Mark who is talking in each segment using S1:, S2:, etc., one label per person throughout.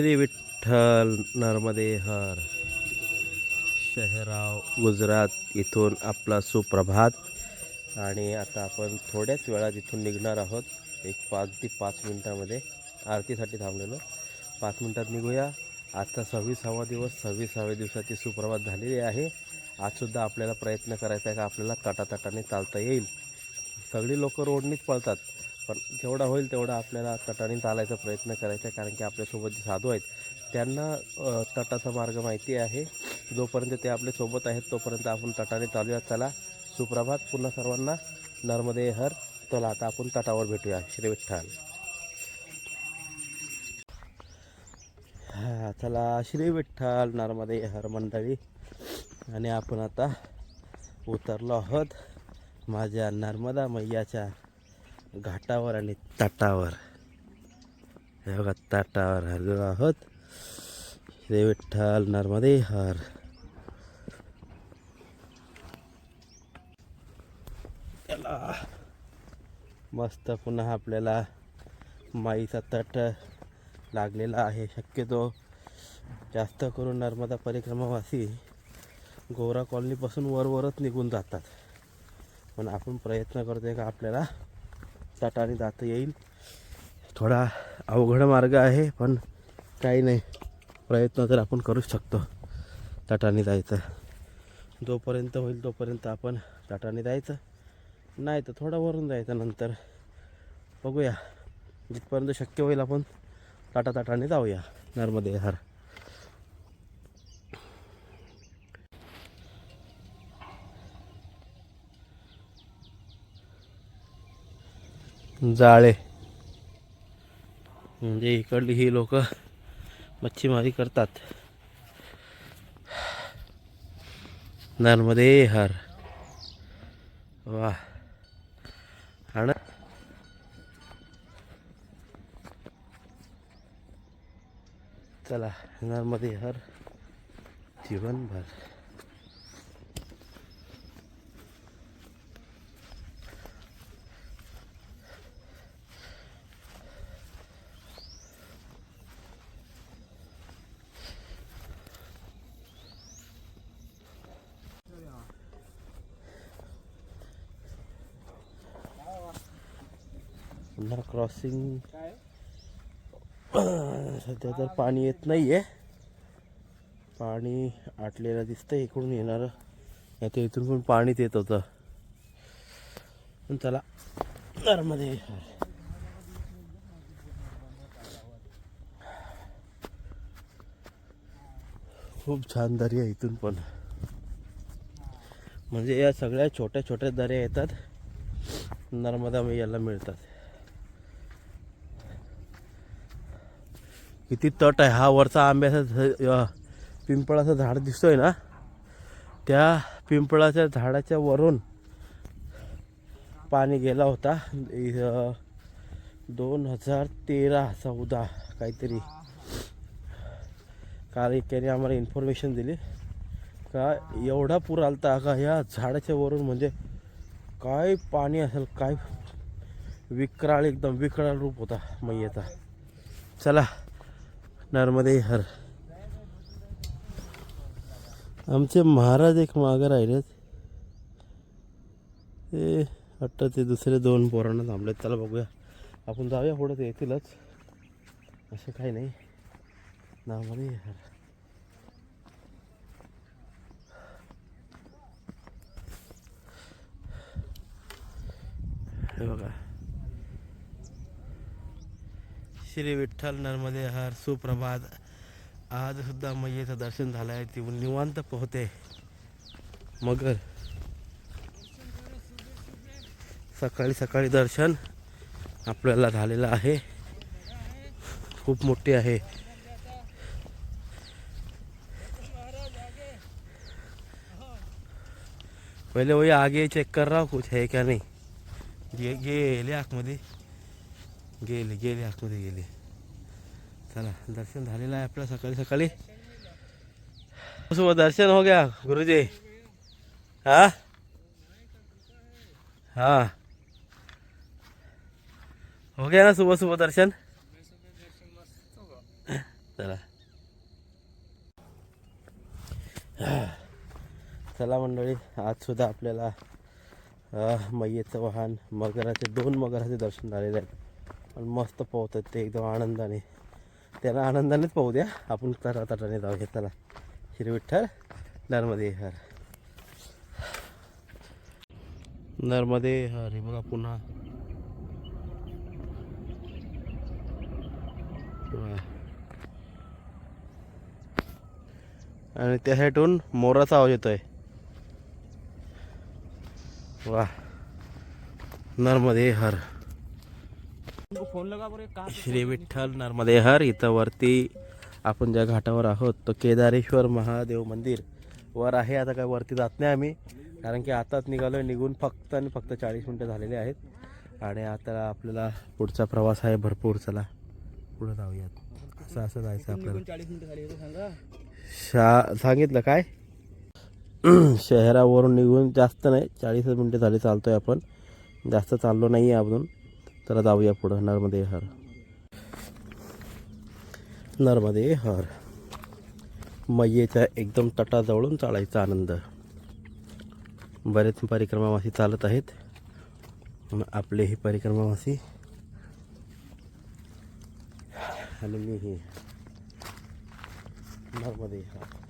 S1: श्री विठ्ठल नर्मदे हर शहराव गुजरात इथून आपला सुप्रभात. आणि आता आपण थोड्याच वेळात इथून निघणार आहोत. एक पाच ते पाच मिनटामध्ये आरतीसाठी थांबलेलो. पाच मिनटात निघूया. आजचा सव्वीसावा दिवस सव्वीसाव्या दिवसाची सुप्रभात झालेली आहे. आजसुद्धा आपल्याला प्रयत्न करायचा आहे का? आपल्याला तटातटाने चालता येईल. सगळी लोक रोडनीच पळतात. पण जेवढा होईल तेवढा आपल्याला तटाने चालायचा प्रयत्न करायचा आहे कारण की आपल्यासोबत जे साधू आहेत त्यांना तटाचा मार्ग माहिती आहे. जोपर्यंत ते आपल्यासोबत आहेत तोपर्यंत आपण तटाने चालूया. चला सुप्रभात पुन्हा सर्वांना. नर्मदे हर. चला आता आपण तटावर भेटूया. श्री विठ्ठल. हा चला श्री विठ्ठल नर्मदे हर मंडळी. आणि आपण आता उतरलो आहोत माझ्या नर्मदा मैयाच्या घाटावर आणि तटावर. हे बघा तटावर. हरगळ आहोत. श्री विठ्ठल नर्मदे हर. त्याला मस्त पुन्हा आपल्याला माईचा तट लागलेला आहे. शक्यतो जास्त करून नर्मदा परिक्रमावासी गोरा कॉलनीपासून वरवरच निघून जातात. पण आपण प्रयत्न करतोय का आपल्याला ताटाने जाता येईल. थोडा अवघड मार्ग आहे पण काही नाही. प्रयत्न तर आपण करूच शकतो. ताटाने जायचं. जोपर्यंत होईल तोपर्यंत आपण ताटाने जायचं. नाही तर थोडा वरून जायचं नंतर. बघूया. जिथपर्यंत शक्य होईल आपण ताटा ताटाने जाऊया. नर्मदे हर जाळे. म्हणजे इकडली ही लोक मच्छीमारी करतात. नर्मदे हर. वा आणि चला नर्मदे हर. जीवनभर. पुन्हा क्रॉसिंग सध्या तर पाणी येत नाही आहे पाणी आटलेलं दिसतं इकडून येणारं. आता इथून पण पाणीच येत होतं. पण चला नर्मदे खूप छान दर्या इथून पण. म्हणजे या सगळ्या छोट्या छोट्या दऱ्या येतात. नर्मदा मैयाला मिळतात. किती तट आहे. हा वरचा आंब्याचा पिंपळाचं झाड दिसतोय ना? त्या पिंपळाच्या झाडाच्या वरून पाणी गेला होता. दोन हजार तेरा चौदा काहीतरी. काल एकाने आम्हाला इन्फॉर्मेशन दिली. का एवढा पूर आलता का ह्या झाडाच्या वरून म्हणजे काय पाणी असेल काय विक्राळ एकदम विक्राळ रूप होता मैयाचा. चला नर्मदे हर. आमचे महाराज एक मागं राहिलेत. ते वाटतं ते दुसरे दोन पोरांना थांबलेत. त्याला बघूया. आपण जाऊया पुढे ते येतीलच. असं काही नाही. नर्मदे हर. हे बघा. श्री विठ्ठल नर्मदे हर सुप्रभात. आज सुद्धा मैयेचं दर्शन झालं आहे ती निवांत पोहते. मगर सकाळी सकाळी दर्शन आपल्याला झालेलं आहे. खूप मोठी आहे. पहिले वही आगे चेक कर रहा कुछ है क्या नाही. गे गेले आतमध्ये. गेले गेले आतमध्ये गेले. चला दर्शन झालेलं आहे आपलं सकाळी सकाळी. सुबह दर्शन हो गया गुरुजी. हा? हा. हो गया ना सुबह सुबह दर्शन? चला. चला मंडळी आज सुद्धा आपल्याला मय्येचं मैयेचं वाहन मगराचे दोन मगराचे दर्शन झालेले आहेत. आणि मस्त पोहतात ते एकदम आनंदाने. त्याला आनंदानेच पाहू द्या. आपण तरा तटाने जाऊ घेताना. श्री नर्मदे हर. नर्मदे हर हे बघा पुन्हा. आणि त्या साईडून मोराचा आवाज येतोय. वा. नर्मदे हर. श्री विठ्ठल नर्मदे हर इथं वरती आपण ज्या घाटावर आहोत तो केदारेश्वर महादेव मंदिर. वर आहे आता काय वरती जात नाही आम्ही. कारण की आताच निघालो निघून फक्त आणि फक्त चाळीस मिनटं झालेले आहेत. आणि आता आपल्याला पुढचा प्रवास आहे भरपूर चला पुढे जाऊयात. असं असं जायचं आपल्याला. शा सांगितलं काय? शहरावरून निघून जास्त नाही चाळीस मिनटं झाली चालतोय आपण. जास्त चाललो नाही आहे अजून. चला जाऊया पुढं. नर्मदे हर. नर्मदे हर. मैयेच्या एकदम तटाजवळून चालायचा आनंद. बरेच परिक्रमावासी चालत आहेत. आपले ही परिक्रमावासी. आणि मीही नर्मदे हर.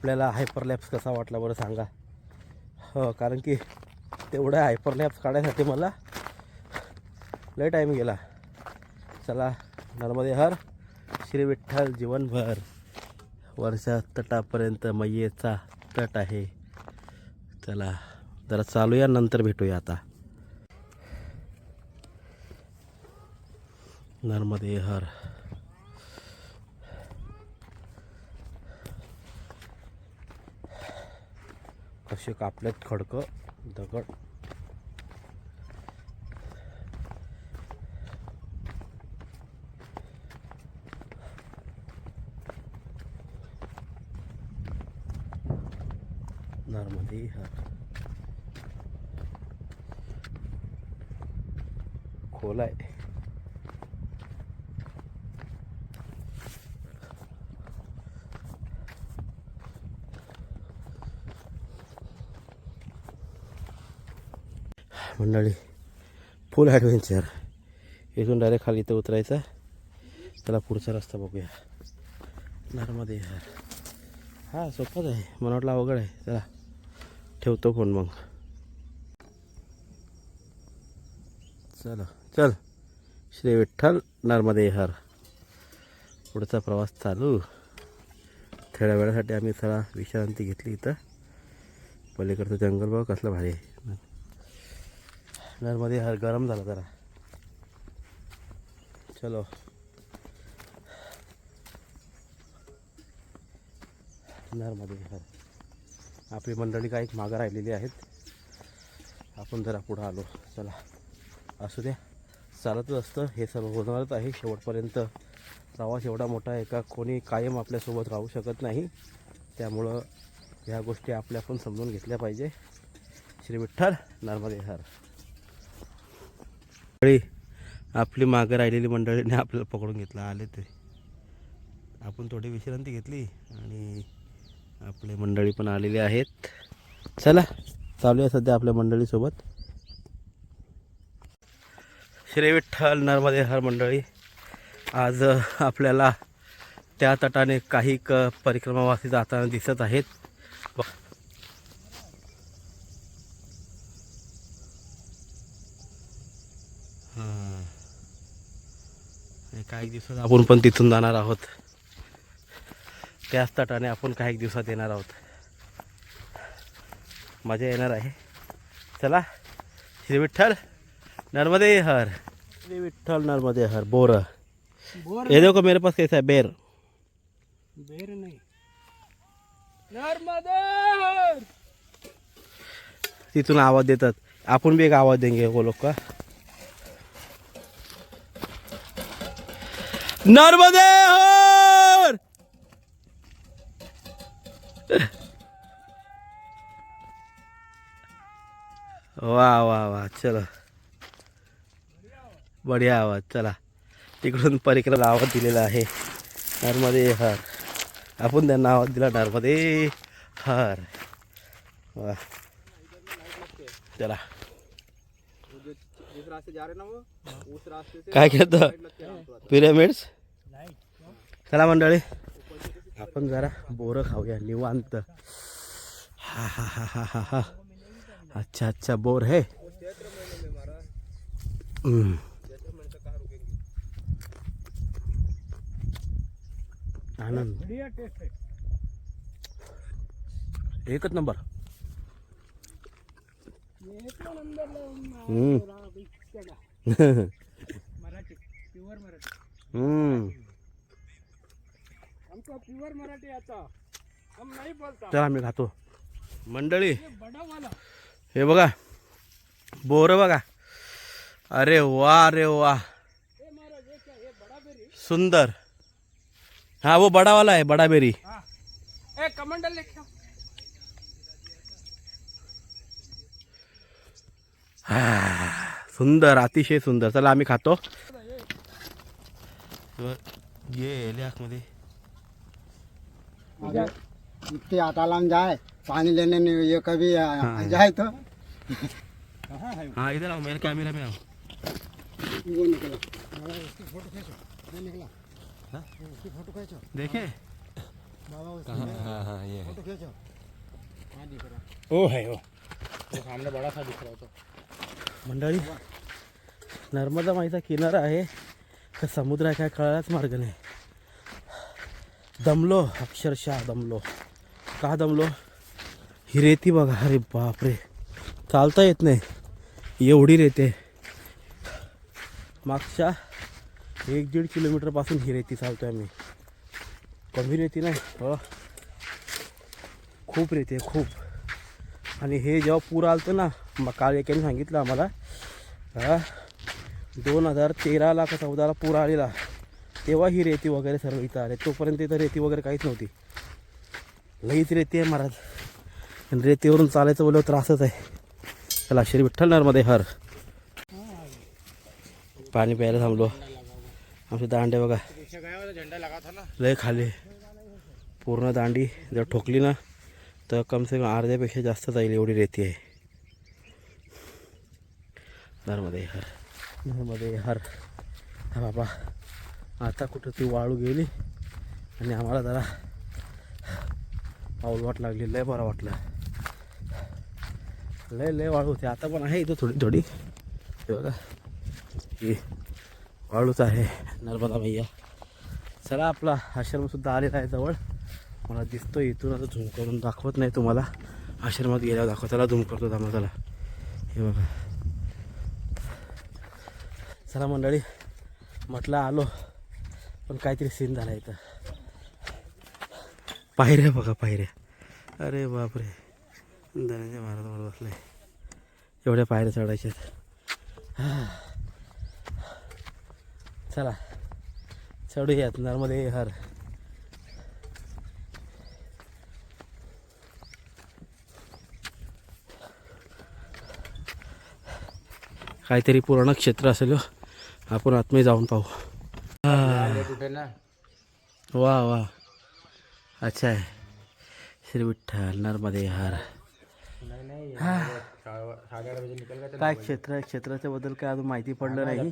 S1: आपल्याला हायपरलॅप्स कसा वाटला बरं सांगा. हो कारण की तेवढ्या हायपरलॅप्स काढायसाठी मला लय टाईम गेला. चला नर्मदे हर श्री विठ्ठल जीवनभर. वरच्या तटापर्यंत मैयेचा तट आहे. चला जरा चालूया नंतर भेटूया आता. नर्मदे हर. असे कापलेत खडकं दगड. नर्मदे हर. खोल आहे. मंडळी. फुल ॲडव्हेंचर इथून डायरेक्ट खाली इथं उतरायचं त्याला पुढचा रस्ता बघूया. नर्मदे यार हां सोपंच आहे. मला वाटलं अवघड आहे. चला ठेवतो फोन मग. चला चल. श्री विठ्ठल नर्मदे हर पुढचा प्रवास चालू. थोड्या वेळासाठी आम्ही थोडा विश्रांती घेतली इथं. पलीकडचं जंगल बघ कसलं भारी आहे. नरमध्ये हर गरम झाला जरा. चलो. नरमध्ये हर. आपली मंडळी काही मागं राहिलेली आहेत. आपण जरा पुढं आलो. चला. असू द्या. चालतच असतं. हे सर्व होणारच आहे. शेवटपर्यंत प्रवास एवढा मोठा आहे का कोणी कायम आपल्यासोबत राहू शकत नाही. त्यामुळं ह्या गोष्टी आपल्या पण समजून घेतल्या पाहिजे. श्री विठ्ठल नर्मदे हर. मंडळी आपली मागं राहिलेली मंडळीने आपल्याला पकडून घेतलं आले ते. आपण थोडी विश्रांती घेतली आणि आपले मंडळी पण आलेले आहेत. चला चालू आहे सध्या आपल्या मंडळीसोबत श्री विठ्ठल नर्मदे हर मंडळी आज आपल्याला त्या तटाने काही क परिक्रमावासी जाताना दिसत आहेत ब- हां. आणि काही दिवसात आपण पण तिथून जाणार आहोत. त्याच तटाने आपण काही दिवसात येणार आहोत. मजा येणार आहे. चला श्री विठ्ठल नर्मदे हर. श्री विठ्ठल नर्मदे हर बोर. ये देखो मेरे पास कैसा है बेर.
S2: बेर नहीं. नर्मदे
S1: तिथून आवाज देतात. आपण बी एक आवाज देंगे वो लोग का नर्मदे हर! वा वा वा चलो. बढिया आवाज चला. तिकडून परिक्रम आवाज दिलेला आहे. नर्मदे हर. आपण त्यांना आवाज दिला नर्मदे हर. वा. चला
S2: जिस रास्ते जा रहे ना वो उस रास्ते से
S1: काय घेतं पिरामिड्स चला मंडळी। आपण जरा बोरं खाऊया निवांत. हा हा हा हा हा हा. अच्छा अच्छा बोर है. हम्म. आनंद.
S2: बढ़िया टेस्ट है।
S1: एकच नंबर.
S2: एक नंबर
S1: हम्म.
S2: मराठी प्युअर मराठी.
S1: हम्म.
S2: हमको प्युअर मराठी आता हम नहीं बोलता.
S1: चला मी खातो. मंडळी.
S2: ये बड़ा वाला
S1: हे बघा. बोर बघा. अरे वा अरे वा. सुंदर. हाँ वो बड़ा वाला है. बड़ा बेरी
S2: हाँ ए कमंडल
S1: सुंदर अतिशय सुंदर. चला आम्ही खातो. ये
S3: अटालाम जाए पानी लेने नहीं ये कभी आ- जाए तो
S2: है
S1: हाँ इधर आओ मेरे कैमरा में आओ
S3: वो निकला.
S1: देखे?
S3: फोटो खींचो.
S2: वो है वो वो सामने बड़ा सा दिख रहा था
S1: मंडळी नर्मदा माईचा किनारा आहे का समुद्र आहे काय कळायलाच मार्ग नाही. दमलो अक्षरशः दमलो. का दमलो? ही रेती बघा अरे बापरे. चालता येत नाही. एवढी रेते. मागच्या एक दीड किलोमीटरपासून ही रेती चालतोय आम्ही. कमी रेती नाही हो. खूप रेती आहे खूप. आणि हे जेव्हा पूर आलतं ना मग काल एकाने सांगितलं आम्हाला हा दोन हजार तेराला का चौदाला पूर आलेला तेव्हा ही रेती वगैरे सर्व इथं आले. तोपर्यंत इथं रेती वगैरे काहीच नव्हती. लईच रेती आहे महाराज. आणि रेतीवरून चालायचं बोलवं त्रासच आहे. चला श्री विठ्ठल नरमध्ये हर. पाणी प्यायला थांबलो. आमचे दांडे बघा. लय खाली. पूर्ण दांडी जर ठोकली ना तर कम से कम अर्ध्यापेक्षा जास्त जाईल एवढी रेती आहे. नर्मदे हर. नर्मदे हर. हा बाबा आता कुठं ती वाळू गेली आणि आम्हाला जरा पाऊल वाट लागली लय बरं वाटलं. लय लय वाळू होते. आता पण आहे इथं थोडी थोडी. हे बघा ही वाळूच आहे नर्मदा भैया चला आपला आश्रमसुद्धा आलेला आहे जवळ. मला दिसतो इथून आता झूम करून दाखवत नाही तुम्हाला. आश्रमात गेल्यावर दाखव चला झूम करतो आम्हाला चला. हे बघा. चला मंडळी म्हटलं आलो पण काहीतरी सीन झाला इथं. पायऱ्या बघा पायऱ्या. अरे बापरे. धनंजय महाराजांवर बसले एवढ्या पायऱ्या चढायच्यात. चला. चढूयात. नर्मदे हर. काहीतरी पुराण क्षेत्र असेल हो. आपण आतमध्ये जाऊन पाहू. वा वा. अच्छा आहे. श्री विठ्ठल नर्मदे हार. काय क्षेत्र आहे? क्षेत्राच्या बद्दल काय अजून माहिती पडलं नाही?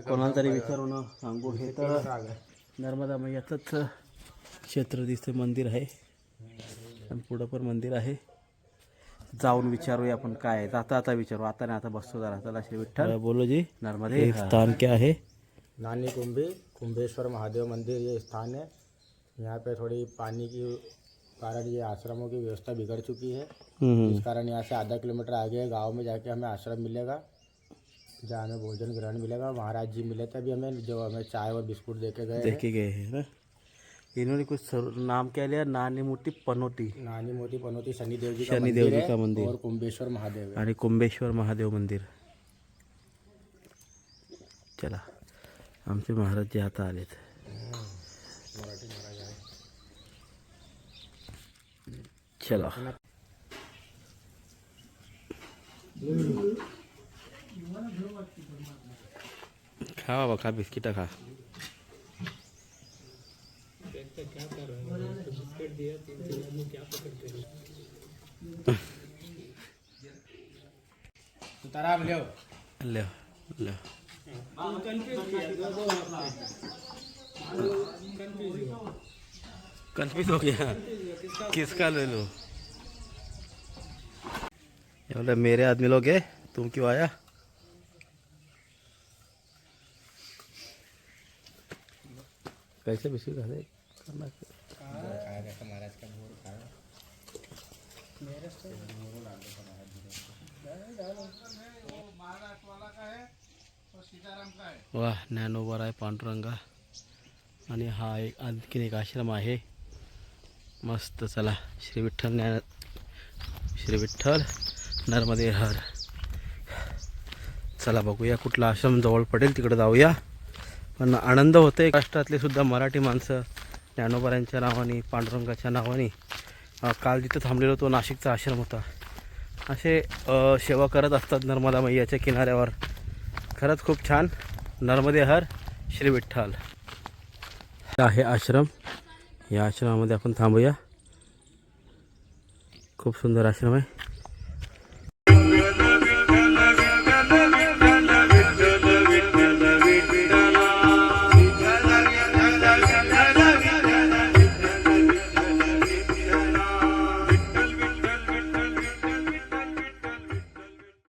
S1: कोणाला तरी विचारून सांगू हे तर.
S2: नर्मदा मग
S1: नर्मदा मैयाचंच क्षेत्र दिसते मंदिर आहे. आणि पुढं पण मंदिर आहे. जाऊन विचारूया आपण काय. जाता आता विचारू. आता नाही आता बसतो जरा. चला श्री विठ्ठल. बोलो जी. नर्मदे. स्थान क्या है?
S2: नानी कुंभी कुंभेश्वर महादेव मंदिर ये स्थान है। यहाँ पे थोड़ी पानी की कारण ये आश्रमों की व्यवस्था बिगड़ चुकी है।
S1: हम्म,
S2: इस कारण यहाँ से आधा किलोमीटर आगे गाँव में जाके हमें आश्रम मिलेगा जहाँ हमें भोजन ग्रहण मिलेगा। महाराज जी मिले थे अभी हमें जो हमें चाय और बिस्कुट दे के गए
S1: देखे गए हैं इन्होंने कुछ नाम क्या लिया नानी मोठी पनोटी
S2: नानी मोती पनोती शनिदेव जी का
S1: शनिदेव
S2: मंदिर
S1: जी का मंदिर।
S2: और कुंभेश्वर महादेव
S1: आणि कुंभेश्वर महादेव मंदिर। चला आमचे महाराज जे आता आलेत चला। खा बाबा खा बिस्किट खा।
S2: लगता ले
S1: ले ले। कंफ्यूज हो गया। किसका ले लो? बोले मेरे आदमी लोग है तुम क्यों आया? कैसे बिस्किट
S2: खा
S1: वा ज्ञानोबर आहे पांडुरंगा. आणि हा एक आणखीन एक आश्रम आहे. मस्त चला. श्री विठ्ठल ज्ञान श्री विठ्ठल नर्मदे हर. चला बघूया कुठला आश्रम जवळ पडेल तिकडे जाऊया. पण आनंद होते काष्टातले सुद्धा मराठी माणसं ज्ञानोबरांच्या नावाने पांडुरंगाच्या नावाने काल जिथं थांबलेलो तो नाशिकचा आश्रम होता. असे सेवा करत असतात नर्मदा मैयाच्या किनाऱ्यावर. खरंच खूप छान. नर्मदे हर श्री विठ्ठल. आहे आश्रम. या आश्रमामध्ये आपण थांबूया. खूप सुंदर आश्रम आहे.